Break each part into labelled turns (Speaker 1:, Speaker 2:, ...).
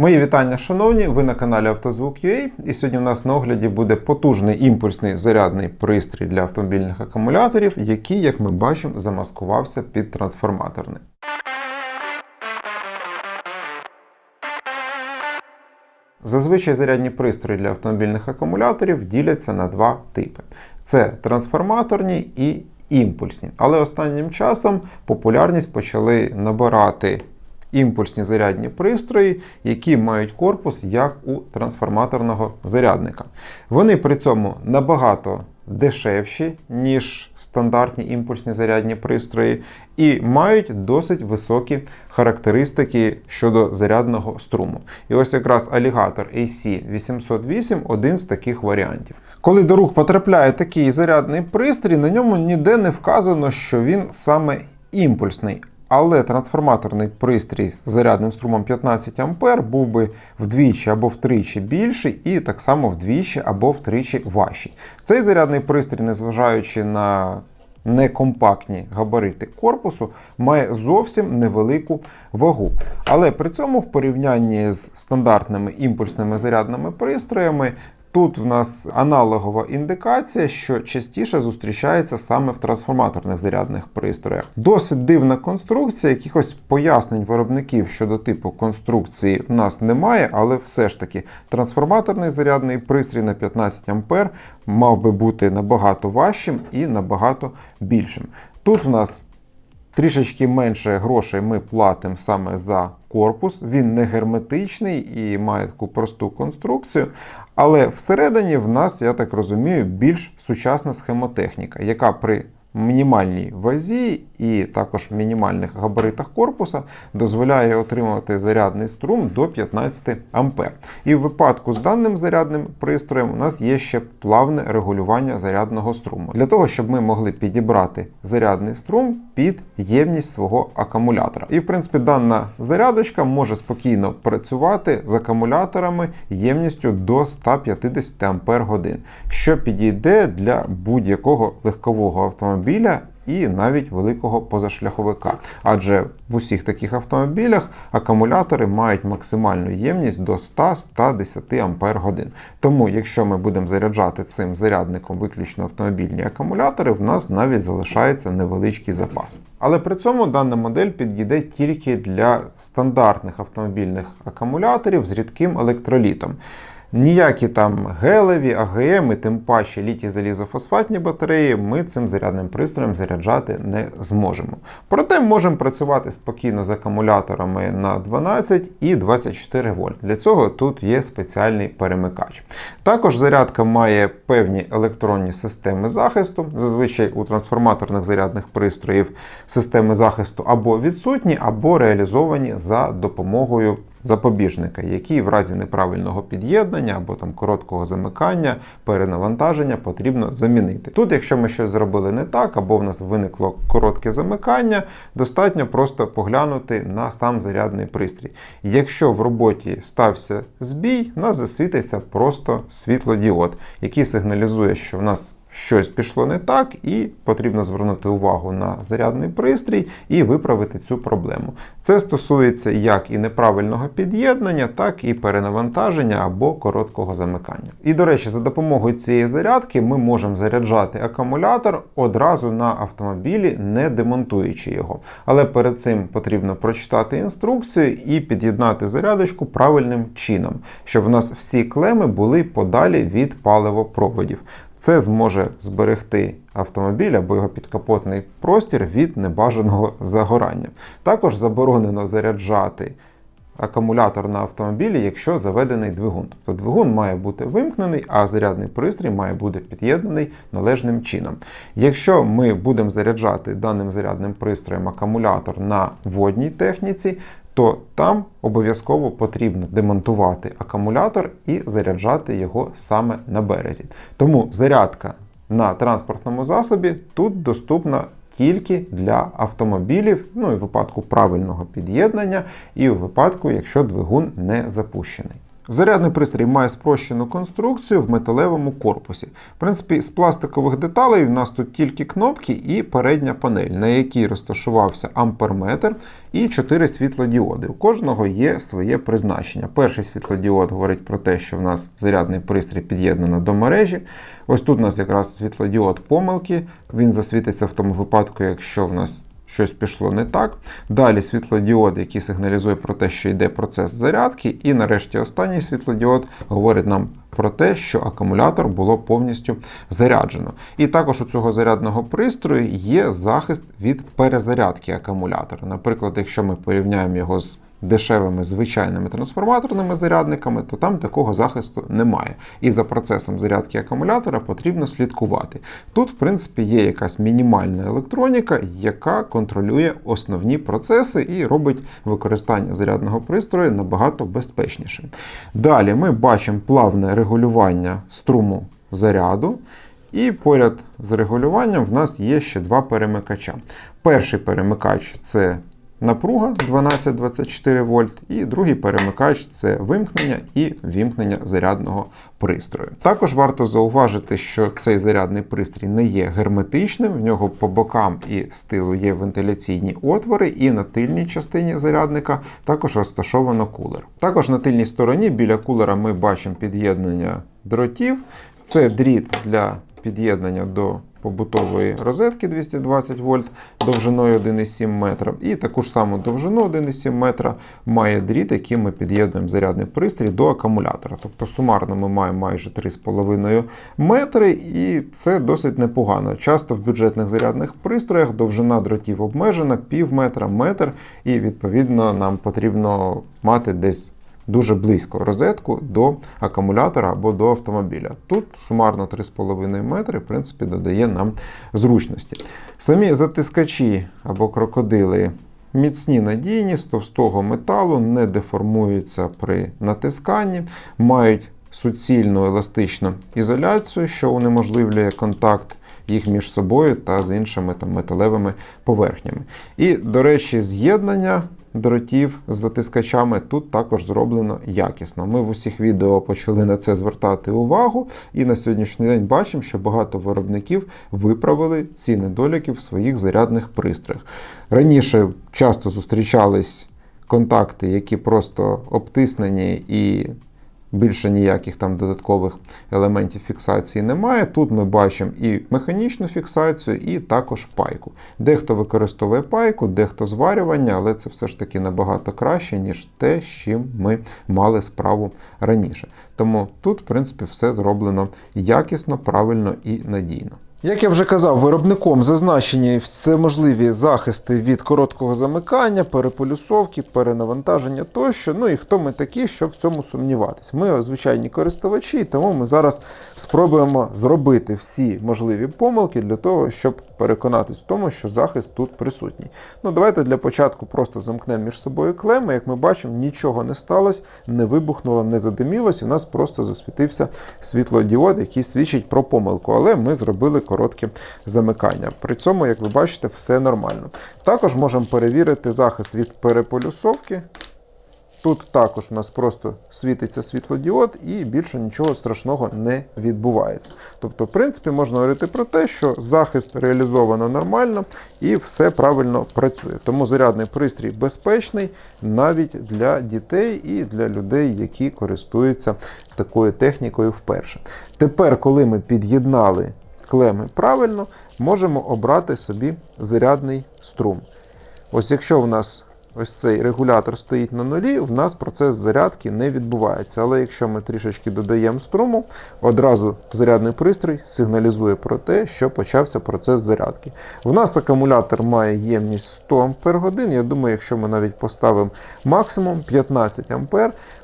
Speaker 1: Мої вітання, шановні! Ви на каналі Автозвук.ua і сьогодні у нас на огляді буде потужний імпульсний зарядний пристрій для автомобільних акумуляторів, який, як ми бачимо, замаскувався під трансформаторний. Зазвичай зарядні пристрої для автомобільних акумуляторів діляться на два типи: це трансформаторні і імпульсні. Але останнім часом популярність почали набирати імпульсні зарядні пристрої, які мають корпус як у трансформаторного зарядника. Вони при цьому набагато дешевші, ніж стандартні імпульсні зарядні пристрої, і мають досить високі характеристики щодо зарядного струму. І ось якраз Alligator AC808 один з таких варіантів. Коли до рук потрапляє такий зарядний пристрій, на ньому ніде не вказано, що він саме імпульсний. Але трансформаторний пристрій з зарядним струмом 15 А був би вдвічі або втричі більший, і так само вдвічі або втричі важчий. Цей зарядний пристрій, незважаючи на некомпактні габарити корпусу, має зовсім невелику вагу. Але при цьому в порівнянні з стандартними імпульсними зарядними пристроями Тут в нас аналогова індикація, що частіше зустрічається саме в трансформаторних зарядних пристроях. Досить дивна конструкція, якихось пояснень виробників щодо типу конструкції в нас немає, але все ж таки трансформаторний зарядний пристрій на 15 А мав би бути набагато важчим і набагато більшим. Тут в нас Трішечки менше грошей ми платимо саме за корпус. Він не герметичний і має таку просту конструкцію. Але всередині в нас, я так розумію, більш сучасна схемотехніка, яка при мінімальній вазі і також мінімальних габаритах корпуса дозволяє отримувати зарядний струм до 15 А. І в випадку з даним зарядним пристроєм у нас є ще плавне регулювання зарядного струму. Для того, щоб ми могли підібрати зарядний струм під ємність свого акумулятора. І в принципі дана зарядочка може спокійно працювати з акумуляторами ємністю до 150 Ампер годин, що підійде для будь-якого легкового автомобіля і навіть великого позашляховика. Адже в усіх таких автомобілях акумулятори мають максимальну ємність до 100-110 Ампер годин. Тому, якщо ми будемо заряджати цим зарядником виключно автомобільні акумулятори, в нас навіть залишається невеличкий запас. Але при цьому дана модель підійде тільки для стандартних автомобільних акумуляторів з рідким електролітом. Ніякі там гелеві, АГМ і тим паче літій залізофосфатні батареї ми цим зарядним пристроєм заряджати не зможемо. Проте можемо працювати спокійно з акумуляторами на 12 і 24 вольт. Для цього тут є спеціальний перемикач. Також зарядка має певні електронні системи захисту. Зазвичай у трансформаторних зарядних пристроїв системи захисту або відсутні, або реалізовані за допомогою запобіжника, який в разі неправильного під'єднання або там короткого замикання, перенавантаження потрібно замінити. Тут, якщо ми щось зробили не так, або в нас виникло коротке замикання, достатньо просто поглянути на сам зарядний пристрій. Якщо в роботі стався збій, у нас засвітиться просто світлодіод, який сигналізує, що в нас щось пішло не так, і потрібно звернути увагу на зарядний пристрій і виправити цю проблему. Це стосується як і неправильного під'єднання, так і перенавантаження або короткого замикання. І, до речі, за допомогою цієї зарядки ми можемо заряджати акумулятор одразу на автомобілі, не демонтуючи його. Але перед цим потрібно прочитати інструкцію і під'єднати зарядочку правильним чином, щоб у нас всі клеми були подалі від паливопроводів. Це зможе зберегти автомобіль або його підкапотний простір від небажаного загорання. Також заборонено заряджати акумулятор на автомобілі, якщо заведений двигун. Тобто двигун має бути вимкнений, а зарядний пристрій має бути під'єднаний належним чином. Якщо ми будемо заряджати даним зарядним пристроєм акумулятор на водній техніці, то там обов'язково потрібно демонтувати акумулятор і заряджати його саме на березі. Тому зарядка на транспортному засобі тут доступна тільки для автомобілів, ну і в випадку правильного під'єднання, і у випадку, якщо двигун не запущений. Зарядний пристрій має спрощену конструкцію в металевому корпусі. В принципі, з пластикових деталей в нас тут тільки кнопки і передня панель, на якій розташувався амперметр і 4 світлодіоди. У кожного є своє призначення. Перший світлодіод говорить про те, що в нас зарядний пристрій під'єднано до мережі. Ось тут у нас якраз світлодіод помилки. Він засвітиться в тому випадку, якщо в нас щось пішло не так. Далі світлодіод, який сигналізує про те, що йде процес зарядки. І нарешті останній світлодіод говорить нам про те, що акумулятор було повністю заряджено. І також у цього зарядного пристрою є захист від перезарядки акумулятора. Наприклад, якщо ми порівняємо його з дешевими звичайними трансформаторними зарядниками, то там такого захисту немає. І за процесом зарядки акумулятора потрібно слідкувати. Тут, в принципі, є якась мінімальна електроніка, яка контролює основні процеси і робить використання зарядного пристрою набагато безпечнішим. Далі ми бачимо плавне регулювання струму заряду. І поряд з регулюванням в нас є ще два перемикача. Перший перемикач це напруга 12-24 вольт, і другий перемикач це вимкнення і вімкнення зарядного пристрою. Також варто зауважити, що цей зарядний пристрій не є герметичним, в нього по бокам і з тилу є вентиляційні отвори, і на тильній частині зарядника також розташовано кулер. Також на тильній стороні біля кулера ми бачимо під'єднання дротів. Це дріт для під'єднання до побутової розетки 220 вольт довжиною 1,7 метра. І таку ж саму довжину 1,7 метра має дріт, яким ми під'єднуємо зарядний пристрій до акумулятора. Тобто сумарно ми маємо майже 3,5 метри, і це досить непогано. Часто в бюджетних зарядних пристроях довжина дротів обмежена, пів метра, метр, і відповідно нам потрібно мати десь дуже близько розетку до акумулятора або до автомобіля. Тут сумарно 3,5 метри, в принципі, додає нам зручності. Самі затискачі або крокодили. Міцні надійні з товстого металу, не деформуються при натисканні, мають суцільну еластичну ізоляцію, що унеможливлює контакт їх між собою та з іншими там, металевими поверхнями. І, до речі, з'єднання дротів з затискачами тут також зроблено якісно. Ми в усіх відео почали на це звертати увагу, і на сьогоднішній день бачимо, що багато виробників виправили ці недоліки в своїх зарядних пристроях. Раніше часто зустрічались контакти, які просто обтиснені і Більше ніяких там додаткових елементів фіксації немає. Тут ми бачимо і механічну фіксацію, і також пайку. Дехто використовує пайку, дехто зварювання, але це все ж таки набагато краще, ніж те, з чим ми мали справу раніше. Тому тут, в принципі, все зроблено якісно, правильно і надійно. Як я вже казав, виробником зазначені всеможливі захисти від короткого замикання, переполюсовки, перенавантаження тощо. Ну і хто ми такі, щоб в цьому сумніватися. Ми звичайні користувачі, тому ми зараз спробуємо зробити всі можливі помилки для того, щоб переконатись в тому, що захист тут присутній. Ну, давайте для початку просто замкнемо між собою клеми. Як ми бачимо, нічого не сталося, не вибухнуло, не задимілось, і в нас просто засвітився світлодіод, який свідчить про помилку. Але ми зробили коротке замикання. При цьому, як ви бачите, все нормально. Також можемо перевірити захист від переполюсовки. Тут також у нас просто світиться світлодіод і більше нічого страшного не відбувається. Тобто, в принципі, можна говорити про те, що захист реалізовано нормально і все правильно працює. Тому зарядний пристрій безпечний навіть для дітей і для людей, які користуються такою технікою вперше. Тепер, коли ми під'єднали клеми правильно, можемо обрати собі зарядний струм. Ось якщо в нас ось цей регулятор стоїть на нулі, в нас процес зарядки не відбувається. Але якщо ми трішечки додаємо струму, одразу зарядний пристрій сигналізує про те, що почався процес зарядки. В нас акумулятор має ємність 100 Ах. Я думаю, якщо ми навіть поставимо максимум 15 А,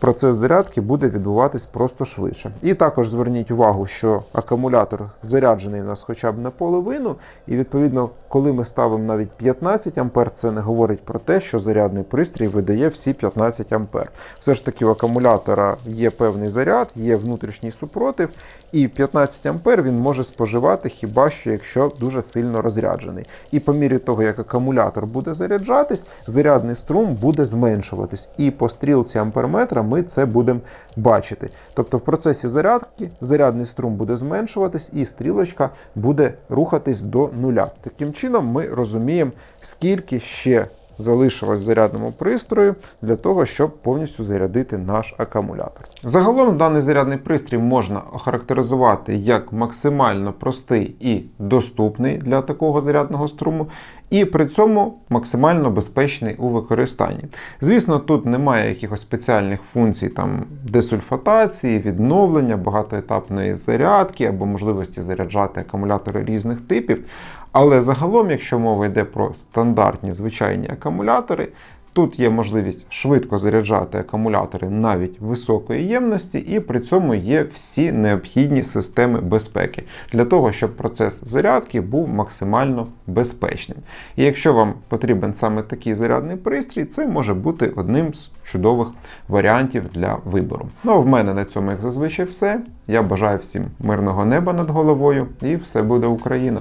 Speaker 1: процес зарядки буде відбуватись просто швидше. І також зверніть увагу, що акумулятор заряджений у нас хоча б наполовину, і відповідно, коли ми ставимо навіть 15 А, це не говорить про те, що зарядний пристрій видає всі 15 А. Все ж таки у акумулятора є певний заряд, є внутрішній супротив, і 15 А він може споживати хіба що якщо дуже сильно розряджений. І по мірі того, як акумулятор буде заряджатись, зарядний струм буде зменшуватись. І по стрілці амперметра ми це будемо бачити. Тобто в процесі зарядки зарядний струм буде зменшуватись і стрілочка буде рухатись до нуля. Таким чином ми розуміємо, скільки ще залишилось зарядному пристрою для того, щоб повністю зарядити наш акумулятор. Загалом даний зарядний пристрій можна охарактеризувати як максимально простий і доступний для такого зарядного струму, і при цьому максимально безпечний у використанні. Звісно, тут немає якихось спеціальних функцій там десульфатації, відновлення, багатоетапної зарядки або можливості заряджати акумулятори різних типів. Але загалом, якщо мова йде про стандартні звичайні акумулятори, тут є можливість швидко заряджати акумулятори навіть високої ємності, і при цьому є всі необхідні системи безпеки для того, щоб процес зарядки був максимально безпечним. І якщо вам потрібен саме такий зарядний пристрій, це може бути одним з чудових варіантів для вибору. Ну а в мене на цьому, як зазвичай, все. Я бажаю всім мирного неба над головою, і все буде Україна!